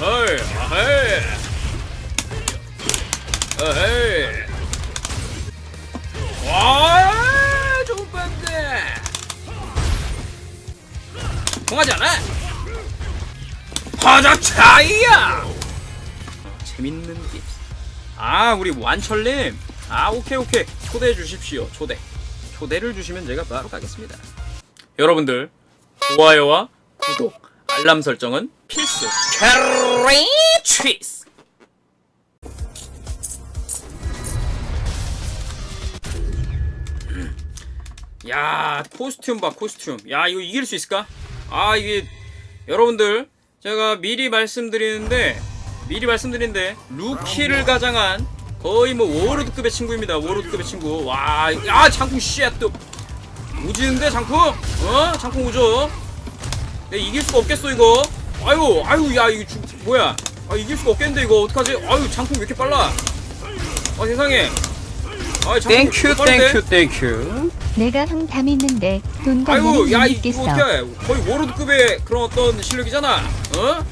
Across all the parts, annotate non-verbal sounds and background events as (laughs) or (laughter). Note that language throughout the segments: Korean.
어헤이 어헤이. 어헤이. 와 좋은 반대 통하지 않아? 화자 차이야. 재밌는 팁. 아 우리 완철님. 아 오케이 오케이. 초대해 주십시오. 초대. 초대를 주시면 제가 바로 가겠습니다. 여러분들 좋아요와 구독 알람 설정은 필 수 캐리 취스 야 코스튬 봐 코스튬. 야 이거 이길 수 있을까? 아 이게 여러분들 제가 미리 말씀드리는데 미리 말씀드리는데 루키를 가장한 거의 뭐 워로드급의 친구입니다 워로드급의 친구. 와야 장풍 씨또. 우지는데 장풍? 어? 장풍 우죠? 내 이길 수가 없겠어 이거 아유 아유 야 이거 주, 뭐야? 아 이길 수가 없겠는데 이거 어떡하지? 아유 장풍 왜 이렇게 빨라? 아 세상에. 아 장풍 땡큐? 땡큐 땡큐 내가 흥담 있는데 돈 아유 관리는 야 못 이거 있겠어. 어떻게 거의 워로드급의 그런 어떤 실력이잖아. 어?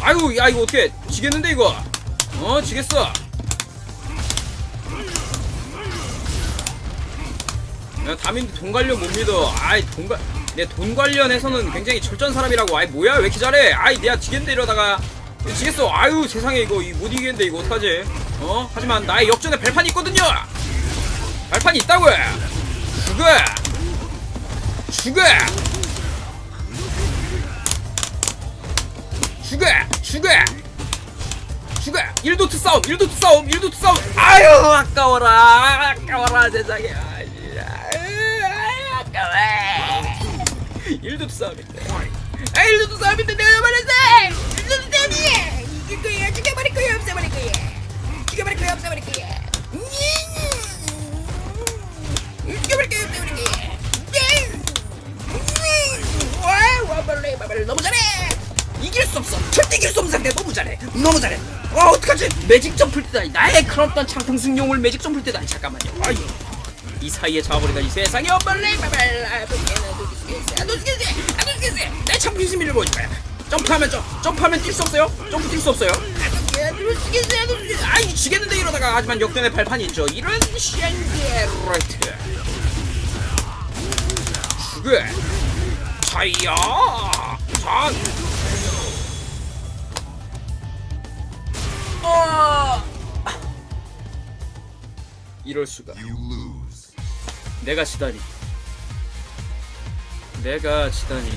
아유 야 이거 어떻게 지겠는데 이거? 어 지겠어. 야 다민도 돈 관련 못 믿어. 아이 돈관 내돈 관련해서는 굉장히 철저한 사람이라고 아이 뭐야 왜 이렇게 잘해 아이 내가 지겠는데 이러다가 지겠어 아유 세상에 이거 이못 이기겠는데 이거 어떡하지 어 하지만 나의 역전의 발판이 있거든요 발판이 있다고 죽어 죽어! 죽어! 죽어! 죽어! 1도트 싸움! 1도트 싸움! 1도트 싸움! 아유 아까워라! 아까워라 세상에! 아이, 아유, 아까워! 1도트 싸움인데 아 1도트 싸움인데 내가 말했어! 1도트 싸움이야! 이길 거야! 죽여버릴 거야! 없애버릴 거야! 죽여버릴 거야! 없애버릴 거야! 와발레 바발레 너무 잘해. 이길 수 없어. 절대 이길 수 없는 상대 너무 잘해. 너무 잘해. 와 어떡하지? 매직 점프를 때다. 나의 그런 어떤 창풍 승용을 매직 점프를 때다. 잠깐만요. 아유. 이 사이에 잡아버리다 이 세상에 아도스케세 아도스케세 내 창풍 승리를 보여줄 거야. 점프하면 점 점프하면 뛸 수 없어요. 점프 뛸 수 없어요. 아이 지겠는데 이러다가 하지만 역전의 발판이 있죠. 이런 쉔게라이트. 죽어. 차이야 자 어... 이럴 수가 내가 지다니. 내가 지다니.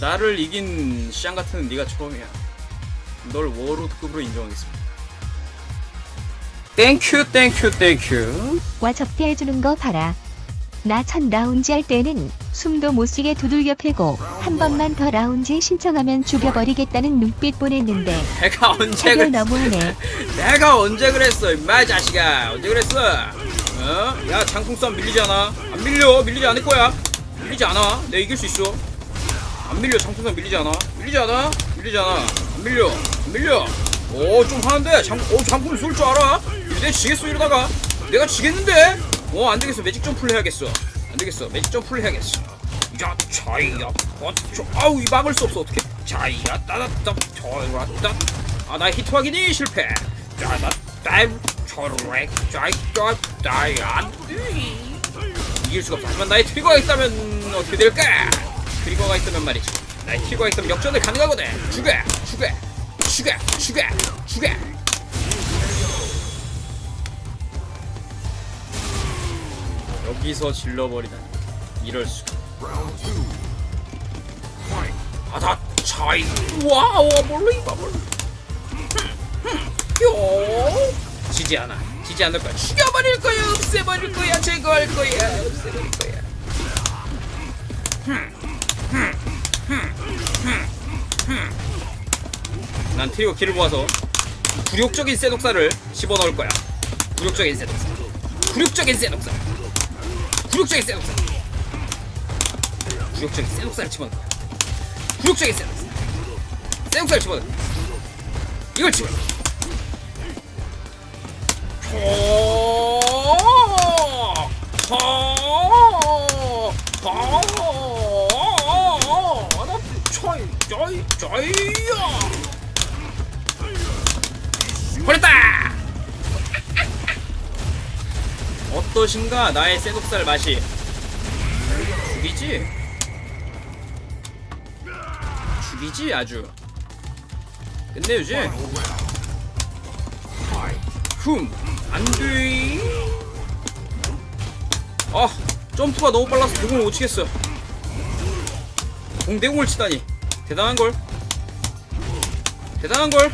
나를 이긴 시장 같은 네가 처음이야. 널 워로드급으로 인정하겠습니다. 땡큐 땡큐 땡큐 와 접대해주는 거 봐라. 나 첫 라운지 할 때는 숨도 못 쉬게 두들겨 패고 한 번만 더 라운지 신청하면 죽여버리겠다는 눈빛 보냈는데 내가 언제 그랬어 너무하네. (laughs) 내가 언제 그랬어 임마 이 자식아. 언제 그랬어 어? 야 장풍 싸움 밀리지 않아. 안 밀려. 밀리지 않을 거야. 밀리지 않아. 내가 이길 수 있어. 안 밀려. 장풍 싸움 밀리지 않아. 밀리지 않아? 밀리지 않아. 안 밀려. 안 밀려. 오좀 하는데. 장, 오 장풍 쏠 줄 알아? 내가 지겠어 이러다가. 내가 지겠는데? 어 안되겠어. 매직 점프를 해야겠어. 안되겠어. 매직 점프를 해야겠어. 야 차이야. 어, 저, 아우 이 막을 수 없어. 어떻게 차이야. 따다따 저라따. 아나 히트하기니 실패. 짜다 다 이브 저렉 짜이 짜 짜이 안돼 이길 수가 없어 하지만 나의 트리거가 있다면 어떻게 될까? 트리거가 있다면 말이지. 나의 트리거가 있다면 역전을 가능하거든. 죽어 죽어 죽어 죽어 죽어 여기서 질러버리다니. 이럴 수가. 아다 차이. 와와 몰래 이봐 몰래 지지 않아. 지지 않을 거야. 죽여버릴 거야. 없애버릴 거야. 제거할 거야. 없애버릴 거야. 난 트리거 키를 모아서 굴욕적인 쇠독사를 집어 넣을 거야. 굴욕적인 쇠독사 굴욕적인 쇠독사 굴욕적인 쇠독사 굴욕적인 쇠독사를 집어 넣을 거야. 굴욕적인 쇠독사 쇠독사를 거야. 이걸 집어 넣을 거야. 나 차이, 차이, 저이요 버렸다! 어떠신가? 나의 쇠독살 맛이. 죽이지? 죽이지 아주. 끝내주지 흠 안돼. 아 점프가 너무 빨라서 대공을 못 치겠어 공대공을 치다니. 대단한걸. 대단한걸.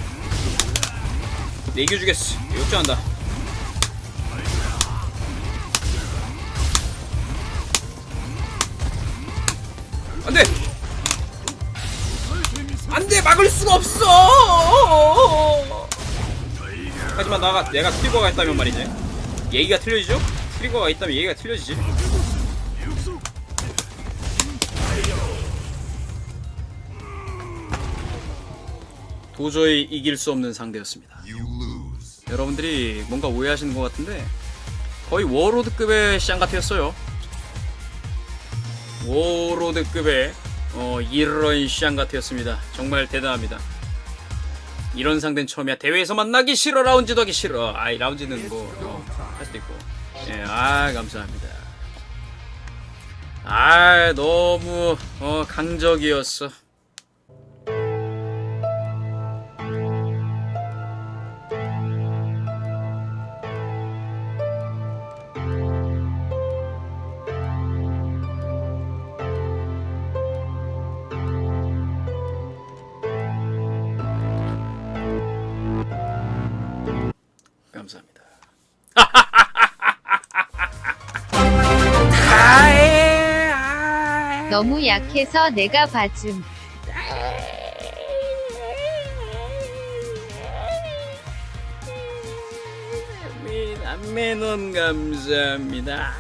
내 이겨주겠어. 역전한다. 안돼! 안돼! 막을 수가 없어 하지만 나가. 내가 트리거가 있다면 말이지. 얘기가 틀려지죠? 트리거가 있다면 얘기가 틀려지지. 도저히 이길 수 없는 상대였습니다. 여러분들이 뭔가 오해하시는 것 같은데 거의 워로드급의 샹가트였어요. 워로드급의 어, 이런 샹가트였습니다. 정말 대단합니다 이런 상대는 처음이야. 대회에서 만나기 싫어 라운지도 하기 싫어. 아이 라운지는 뭐할 수도 있고. 예 아 감사합니다. 아 너무 어, 강적이었어 너무 약해서 내가 봐줌. 남매논 감사합니다